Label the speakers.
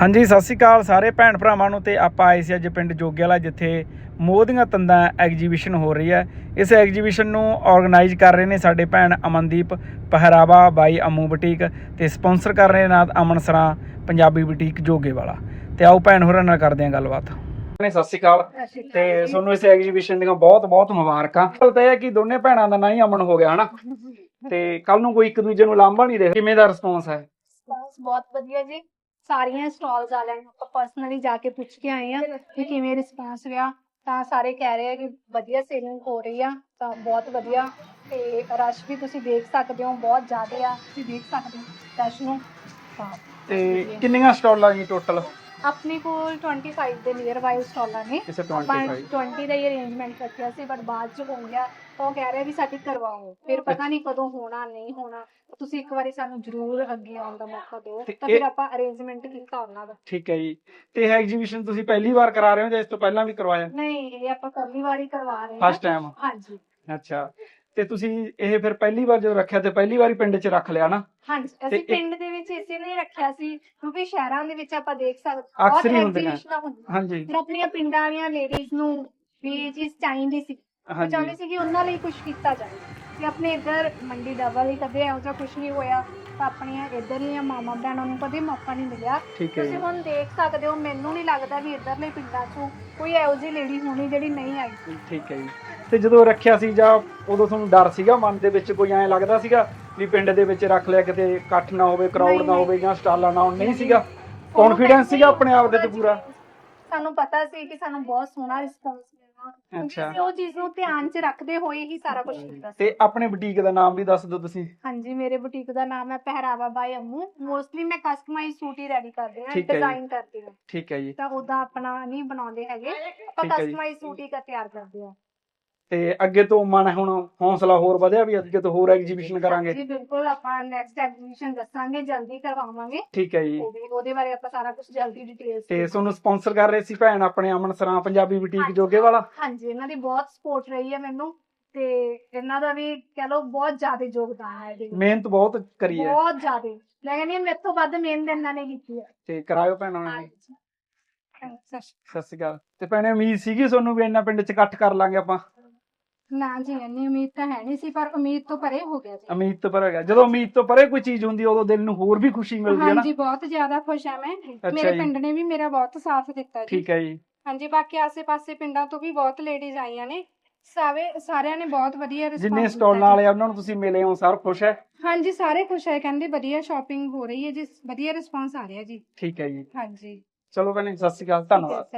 Speaker 1: ਹਾਂਜੀ ਸਤਿ ਸ਼੍ਰੀ ਅਕਾਲ ਸਾਰੇ ਭੈਣ ਭਰਾਵਾਂ ਨੂੰ ਤੇ ਆਪਾਂ ਆਏ ਸੀ ਅੱਜ ਪਿੰਡ ਜੋਗੇ ਵਾਲਾ ਜਿੱਥੇ ਮੋਹ ਦੀਆਂ ਤੰਦਾਂ ਐਗਜੀਬਿਸ਼ਨ ਹੋ ਰਹੀ ਹੈ। ਇਸ ਐਗਜੀਬਿਸ਼ਨ ਨੂੰ ਆਰਗੇਨਾਈਜ਼ ਕਰ ਰਹੇ ਨੇ ਸਾਡੇ ਭੈਣ ਅਮਨਦੀਪ ਪਹਿਰਾਵਾ ਬਾਈ ਅਮੂ ਬੁਟੀਕ ਤੇ ਸਪਾਂਸਰ ਕਰ ਰਹੇ ਨਾਲ ਅਮਨ ਸਰਾਂ ਪੰਜਾਬੀ ਬੁਟੀਕ ਜੋਗੇ ਵਾਲਾ ਤੇ ਆਓ ਭੈਣ ਹੋਰਾਂ ਨਾਲ ਕਰਦੇ ਹਾਂ ਗੱਲਬਾਤ। ਨੇ ਸਤਿ ਸ਼੍ਰੀ ਅਕਾਲ। ਤੇ ਤੁਹਾਨੂੰ ਇਸ ਐਗਜੀਬਿਸ਼ਨ ਦੀਆਂ ਬਹੁਤ ਬਹੁਤ ਮੁਬਾਰਕਾਂ। ਗੱਲ ਤਾਂ ਇਹ ਹੈ ਕਿ ਦੋਨੇ ਭੈਣਾਂ ਦਾ ਨਾਂ ਹੀ ਅਮਨ ਹੋ ਗਿਆ ਹਨਾ? ਤੇ ਕੱਲ ਨੂੰ ਕੋਈ ਇੱਕ ਦੂਜੇ ਨੂੰ ਲਾਂਭਾ ਨਹੀਂ ਦੇ ਕਿਵੇਂ ਦਾ ਰਿਸਪੌਂਸ ਹੈ?
Speaker 2: ਰਿਸਪੌਂਸ ਬਹੁਤ ਵਧੀਆ ਜੀ। ਸਾਰੀਆਂ ਸਟਾਲਸ ਵਾਲਿਆਂ ਨੂੰ। ਆਪਾਂ ਪਰਸਨਲੀ ਜਾ ਕੇ ਪੁੱਛ ਕੇ ਆਏ ਆ ਕਿ ਕਿਵੇਂ ਰਿਸਪੌਂਸ ਰਿਹਾ। ਤਾਂ ਸਾਰੇ ਕਹਿ ਰਹੇ ਆ ਕਿ ਵਧੀਆ ਸੇਲਿੰਗ ਹੋ ਰਹੀ ਆ ਤਾਂ ਬਹੁਤ ਵਧੀਆ। ਤੇ ਰਸ਼ ਵੀ ਤੁਸੀਂ ਦੇਖ ਸਕਦੇ ਹੋ ਬਹੁਤ ਜ਼ਿਆਦਾ ਆ। ਤੁਸੀਂ ਦੇਖ ਸਕਦੇ ਹੋ ਰਸ਼ ਨੂੰ। ਤਾਂ
Speaker 1: ਤੇ ਕਿੰਨੀਆਂ ਸਟਾਲਾਂ ਜੀ ਟੋਟਲ
Speaker 2: ਆਪਣੇ ਕੋਲ 25 ਦੇ ਨੀਅਰ ਬਾਈ ਸਟਾਲਾਂ ਨੇ।
Speaker 1: ਕਿਸੇ
Speaker 2: ਆਪਾਂ
Speaker 1: 25
Speaker 2: 20 ਦਾ ਹੀ ਅਰੇਂਜਮੈਂਟ ਰੱਖਿਆ ਸੀ ਬਟ ਬਾਅਦ ਚ ਹੋ ਗਿਆ। ਤਾਂ ਉਹ ਕਹਿ ਰਹੇ ਵੀ ਸਾਡੀ ਕਰਵਾਓ। ਫਿਰ ਪਤਾ ਨਹੀਂ ਕਦੋਂ ਹੋਣਾ ਨਹੀਂ ਹੋਣਾ। ਤੁਸੀਂ ਇੱਕ ਵਾਰੀ ਸਾਨੂੰ ਜ਼ਰੂਰ ਅੱਗੇ ਆਉਣ ਦਾ ਮੌਕਾ ਦਿਓ।
Speaker 1: ਤੇ
Speaker 2: ਫਿਰ ਆਪਾਂ ਅਰੇਂਜਮੈਂਟ ਕੀਤਾ ਉਹਨਾਂ ਦਾ।
Speaker 1: ਠੀਕ ਹੈ ਜੀ। ਤੇ ਇਹ ਐਗਜੀਬਿਸ਼ਨ ਤੁਸੀਂ ਪਹਿਲੀ ਵਾਰ ਕਰਾ ਰਹੇ ਹੋ ਜਾਂ ਇਸ ਤੋਂ ਪਹਿਲਾਂ ਵੀ ਕਰਵਾਇਆ?
Speaker 2: ਨਹੀਂ ਇਹ ਆਪਾਂ ਪਹਿਲੀ ਵਾਰੀ ਕਰਵਾ ਰਹੇ ਹਾਂ।
Speaker 1: ਫਸਟ ਟਾਈਮ
Speaker 2: ਹਾਂਜੀ।
Speaker 1: ਅੱਛਾ। ਤੇ ਤੁਸੀਂ ਇਹ ਫਿਰ ਪਹਿਲੀ ਵਾਰ ਜਦੋਂ ਰੱਖਿਆ ਤੇ ਪਹਿਲੀ ਵਾਰੀ ਪਿੰਡ 'ਚ ਰੱਖ ਲਿਆ ਨਾ?
Speaker 2: ਹਾਂਜੀ ਅਸੀਂ ਪਿੰਡ ਦੇ ਰੱਖਿਆ ਸੀ ਕਿਉਂਕਿ ਸ਼ਹਿਰਾਂ ਦੇ ਵਿੱਚ ਆਪਾਂ ਦੇਖ ਸਕਦੇ
Speaker 1: ਅਕਸਰ ਹੀ ਹੁੰਦੀਆਂ।
Speaker 2: ਹੁੰਦੀਆਂ।
Speaker 1: ਹਾਂਜੀ।
Speaker 2: ਫਿਰ ਆਪਣੀਆਂ ਪਿੰਡਾਂ ਵਾਲੀਆਂ ਲੇਡੀਜ਼ ਨੂੰ ਵੀ ਇਹ ਚੀਜ਼ ਚਾਹੀਦੀ ਸੀ। ਉਹ
Speaker 1: ਹਾਂਜੀ।
Speaker 2: ਚਾਹੁੰਦੇ ਸੀ ਕਿ ਉਹਨਾਂ ਲਈ ਕੁਝ ਕੀਤਾ ਜਾਏ ਤੇ ਆਪਣੇ ਇੱਧਰ ਮੰਡੀ ਡਬਲ ਹੀ ਕਦੇ ਇਹੋ ਜਿਹਾ ਕੁਝ ਨਹੀਂ ਹੋਇਆ। ਤਾਂ ਆਪਣੀਆਂ ਇੱਧਰਲੀਆਂ ਮਾਮਾ ਭੈਣਾਂ ਨੂੰ ਕਦੇ ਮੌਕਾ ਨਹੀਂ ਮਿਲਿਆ।
Speaker 1: ਠੀਕ ਹੈ ਜੀ।
Speaker 2: ਤੁਸੀਂ ਹੁਣ ਦੇਖ ਸਕਦੇ ਹੋ ਮੈਨੂੰ ਨਹੀਂ ਲੱਗਦਾ ਵੀ ਇੱਧਰਲੇ ਪਿੰਡਾਂ 'ਚੋਂ ਕੋਈ ਇਹੋ ਜਿਹੀ ਲੇਡੀ ਹੋਣੀ ਜਿਹੜੀ ਨਹੀਂ ਆਈ।
Speaker 1: ਠੀਕ ਹੈ ਜੀ। ਤੇ ਜਦੋਂ ਰੱਖਿਆ ਸੀ ਜਾਂ ਉਦੋਂ ਤੁਹਾਨੂੰ ਡਰ ਸੀਗਾ ਮਨ ਦੇ ਵਿੱਚ ਕੋਈ ਐਂ ਲੱਗਦਾ ਸੀਗਾ ਵੀ ਪਿੰਡ ਦੇ ਵਿੱਚ ਰੱਖ ਲਿਆ ਕਿਤੇ ਇਕੱਠ ਨਾ ਹੋਵੇ ਕਰਾਊਡ ਨਾ। ਹੋਵੇ ਜਾਂ ਸਟਾਲਾਂ ਨਾ ਹੋਣ? ਨਹੀਂ ਸੀਗਾ? ਕੌਨਫੀਡੈਂਸ ਸੀਗਾ ਆਪਣੇ ਆਪ ਦੇ ਤੇ ਪੂਰਾ?
Speaker 2: ਸਾਨੂੰ ਪਤਾ ਸੀ ਕਿ ਸਾਨੂੰ ਬਹੁਤ ਸੋਹਣਾ ਰਿਸਪੌਂਸ ਮਿਲਣਾ ਕਿਉਂਕਿ
Speaker 1: ਅੱਛਾ।
Speaker 2: ਅਸੀਂ ਉਹ ਚੀਜ਼ ਨੂੰ ਧਿਆਨ 'ਚ ਰੱਖਦੇ ਹੋਏ ਹੀ ਸਾਰਾ ਕੁਝ ਕੀਤਾ ਸੀ।
Speaker 1: ਤੇ ਆਪਣੇ ਬੁਟੀਕ ਦਾ ਨਾਮ ਵੀ ਦੱਸ ਦਿਓ ਤੁਸੀਂ।
Speaker 2: ਹਾਂਜੀ ਮੇਰੇ ਬੁਟੀਕ ਦਾ ਨਾਮ ਹੈ ਪਹਿਰਾਵਾ ਬਾਈ ਅੰਮੂ। ਮੋਸਟਲੀ ਮੈਂ ਕਸਟਮਾਈਜ਼ ਸੂਟ ਹੀ ਰੈਡੀ ਕਰਦੀ ਹਾਂ
Speaker 1: ਠੀਕ ਹੈ ਜੀ।
Speaker 2: ਡਿਜ਼ਾਈਨ ਕਰਦੀ ਹਾਂ।
Speaker 1: ਠੀਕ ਹੈ ਜੀ।
Speaker 2: ਤਾਂ ਉਹਦਾ ਆਪਣਾ ਨਹੀਂ ਬਣਾਉਂਦੇ ਹੈਗੇ। ਆਪਾਂ
Speaker 1: ਠੀਕ ਹੈ ਜੀ।
Speaker 2: ਕਸਟਮਾਈਜ਼ ਸੂਟ ਹੀ ਕਰ ਤਿਆਰ ਕਰਦੇ ਹਾਂ।
Speaker 1: ਤੇ ਅੱਗੇ ਤੋਂ ਮਨ ਹੁਣ ਹੌਸਲਾ ਹੋਰ ਵਧਿਆ ਵੀ ਅੱਗੇ ਤੋਂ ਹੋਰ ਐਗਜੀਬਿਸ਼ਨ ਕਰਾਂਗੇ।
Speaker 2: ਜੀ ਬਿਲਕੁਲ ਆਪਾਂ ਨੈਕਸਟ ਐਗਜ਼ੀਬਿਸ਼ਨ ਦੱਸਾਂਗੇ ਜਲਦੀ ਕਰਵਾਵਾਂਗੇ।
Speaker 1: ਠੀਕ ਹੈ ਜੀ।
Speaker 2: ਉਹਦੇ ਉਹਦੇ ਬਾਰੇ ਆਪਾਂ ਸਾਰਾ ਕੁਝ ਜਲਦੀ ਡਿਟੇਲਸ
Speaker 1: ਤੇ ਤੁਹਾਨੂੰ ਸਪਾਂਸਰ ਕਰ ਰਹੇ ਸੀ ਭੈਣ ਆਪਣੇ ਅਮਨ ਸਰਾਂ ਪੰਜਾਬੀ ਬੁਟੀਕ ਜੋਗੇ ਵਾਲਾ।
Speaker 2: ਹਾਂਜੀ ਇਹਨਾਂ ਦੀ ਬਹੁਤ ਸਪੋਰਟ ਰਹੀ ਹੈ ਮੈਨੂੰ। ਤੇ ਇਹਨਾਂ ਦਾ ਵੀ ਕਹ ਲਓ ਬਹੁਤ ਜ਼ਿਆਦਾ ਯੋਗਦਾਨ ਹੈ ਇਹਦੇ ਵਿੱਚ।
Speaker 1: ਮਿਹਨਤ ਬਹੁਤ ਕਰੀ ਹੈ।
Speaker 2: ਬਹੁਤ ਜ਼ਿਆਦਾ। ਮੈਂ ਕਹਿੰਦੀ ਹਾਂ ਮੇਰੇ ਤੋਂ ਵੱਧ ਮਿਹਨਤ ਇਹਨਾਂ ਨੇ ਕੀਤੀ ਹੈ।
Speaker 1: ਤੇ ਕਰਾਇਓ ਭੈਣਾਂ ਨੇ।
Speaker 2: ਹਾਂਜੀ।
Speaker 1: ਸਤਿ ਸ਼੍ਰੀ ਅਕਾਲ। ਤੇ ਭੈਣੇ ਉਮੀਦ ਸੀਗੀ ਤੁਹਾਨੂੰ ਵੀ ਇੰਨਾ ਪਿੰਡ ਚ ਇਕੱਠ ਕਰ ਲਾਂਗੇ ਆਪਾਂ।
Speaker 2: ਨਾ ਜੀ ਇੰਨੀ ਉਮੀਦ ਤਾਂ ਹੈ ਨਹੀਂ ਸੀ ਪਰ ਉਮੀਦ ਤੋਂ ਪਰੇ ਹੋ ਗਿਆ ਜੀ।
Speaker 1: ਉਮੀਦ ਤੋਂ ਪਰੇ ਹੈਗਾ ਜਦੋਂ ਉਮੀਦ ਤੋਂ ਪਰੇ ਕੋਈ ਚੀਜ਼ ਹੁੰਦੀ ਹੈ, ਉਦੋਂ ਦਿਲ ਨੂੰ ਹੋਰ ਵੀ ਖੁਸ਼ੀ ਮਿਲਦੀ ਹੈ ਨਾ।
Speaker 3: ਹਾਂਜੀ ਬਹੁਤ ਜ਼ਿਆਦਾ ਖੁਸ਼ ਹਾਂ ਮੈਂ। ਮੇਰੇ
Speaker 1: ਜੀ।
Speaker 3: ਪਿੰਡ ਨੇ ਵੀ ਮੇਰਾ ਬਹੁਤ ਸਾਥ ਦਿੱਤਾ ਜੀ।
Speaker 1: ਠੀਕ ਹੈ ਜੀ।
Speaker 3: ਹਾਂਜੀ ਬਾਕੀ ਆਸੇ-ਪਾਸੇ ਪਿੰਡਾਂ ਤੋਂ ਵੀ ਬਹੁਤ ਲੇਡੀਜ਼ ਆਈਆਂ ਨੇ। ਸਾਵੇ ਸਾਰਿਆਂ ਨੇ ਬਹੁਤ ਵਧੀਆ
Speaker 1: ਜਿੰਨੇ
Speaker 3: ਰਿਸਪੌਂਸ
Speaker 1: ਸਟਾਲਾਂ ਵਾਲੇ ਆ, ਉਹਨਾਂ ਨੂੰ ਤੁਸੀਂ ਮਿਲੇ ਹੋ ਸਭ ਖੁਸ਼ ਹੈ?
Speaker 3: ਹਾਂਜੀ ਸਾਰੇ ਖੁਸ਼ ਹੈ ਕਹਿੰਦੇ ਵਧੀਆ ਸ਼ਾਪਿੰਗ ਹੋ ਰਹੀ ਹੈ ਜੀ ਵਧੀਆ ਰਿਸਪੌਂਸ ਆ ਰਿਹਾ ਜੀ।
Speaker 1: ਠੀਕ ਹੈ ਜੀ।
Speaker 3: ਹਾਂਜੀ।
Speaker 1: ਚਲੋ ਭੈਣੇ ਸਤਿ ਸ਼੍ਰੀ ਅਕਾਲ ਧੰਨਵਾਦ।
Speaker 3: ਸਰ।